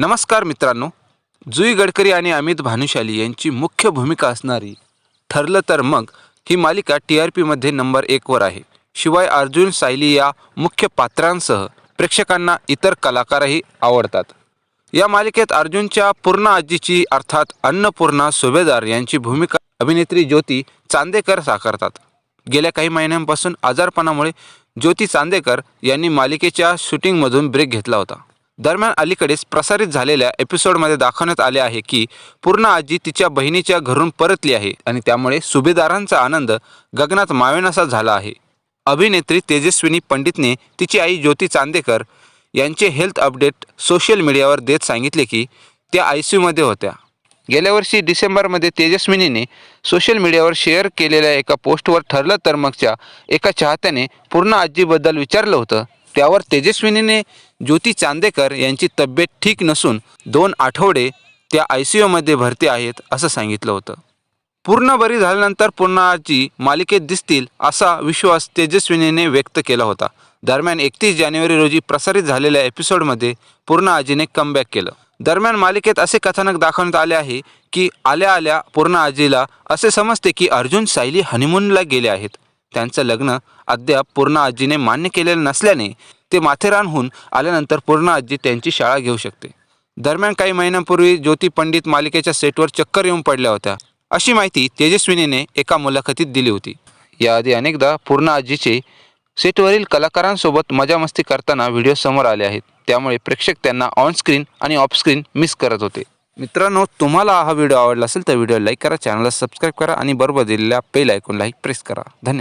नमस्कार मित्रांनो जुई गडकरी आणि अमित भानुशाली यांची मुख्य भूमिका असणारी ठरलं तर मग ही मालिका टी आर पीमध्ये नंबर एकवर आहे. शिवाय अर्जुन सायली या मुख्य पात्रांसह प्रेक्षकांना इतर कलाकारही आवडतात. या मालिकेत अर्जुनच्या पूर्ण आजीची अर्थात अन्नपूर्णा सुभेदार यांची भूमिका अभिनेत्री ज्योती चांदेकर साकारतात. गेल्या काही महिन्यांपासून आजारपणामुळे ज्योती चांदेकर यांनी मालिकेच्या शूटिंगमधून ब्रेक घेतला होता. दरम्यान अलीकडेच प्रसारित झालेल्या एपिसोडमध्ये दाखवण्यात आले आहे की पूर्ण आजी तिच्या बहिणीच्या घरून परतली आहे आणि त्यामुळे सुभेदारांचा आनंद गगनात मावेनासा झाला आहे. अभिनेत्री तेजस्विनी पंडितने तिची आई ज्योती चांदेकर यांचे हेल्थ अपडेट सोशल मीडियावर देत सांगितले की त्या आय सी यूमध्ये होत्या. गेल्या वर्षी डिसेंबरमध्ये तेजस्विनीने सोशल मीडियावर शेअर केलेल्या एका पोस्टवर ठरलं तर मगच्या एका चाहत्याने पूर्ण आजीबद्दल विचारलं होतं. त्यावर तेजस्विनीने ज्योती चांदेकर यांची तब्येत ठीक नसून दोन आठवडे त्या आय सी यूमध्ये भरती आहेत असं सांगितलं होतं. पूर्ण बरी झाल्यानंतर पूर्ण आजी मालिकेत दिसतील असा विश्वास तेजस्विनीने व्यक्त केला होता. दरम्यान एकतीस जानेवारी रोजी प्रसारित झालेल्या एपिसोडमध्ये पूर्ण आजीने कमबॅक केलं. दरम्यान मालिकेत असे कथानक दाखवण्यात आले आहे की आल्या आल्या पूर्ण आजीला असे समजते की अर्जुन सायली हनीमूनला गेले आहेत. त्यांचं लग्न अद्याप पूर्ण आजीने मान्य केलेलं नसल्याने ते माथेरानहून आल्यानंतर पूर्ण आजी त्यांची शाळा घेऊ शकते. दरम्यान काही महिन्यांपूर्वी ज्योती पंडित मालिकेच्या सेटवर चक्कर येऊन पडल्या होत्या. अशी माहिती तेजस्विनीने एका मुलाखतीत दिली होती. याआधी अनेकदा पूर्ण आजीचे सेटवरील कलाकारांसोबत मजामस्ती करताना व्हिडिओ समोर आले आहेत. त्यामुळे प्रेक्षक त्यांना ऑनस्क्रीन आणि ऑफस्क्रीन मिस करत होते. मित्रांनो तुम्हाला हा व्हिडिओ आवडला असेल तर व्हिडिओ लाईक करा चॅनलला सबस्क्राईब करा आणि बरोबर दिलेल्या बेल ऐकून लाईक प्रेस करा. धन्यवाद.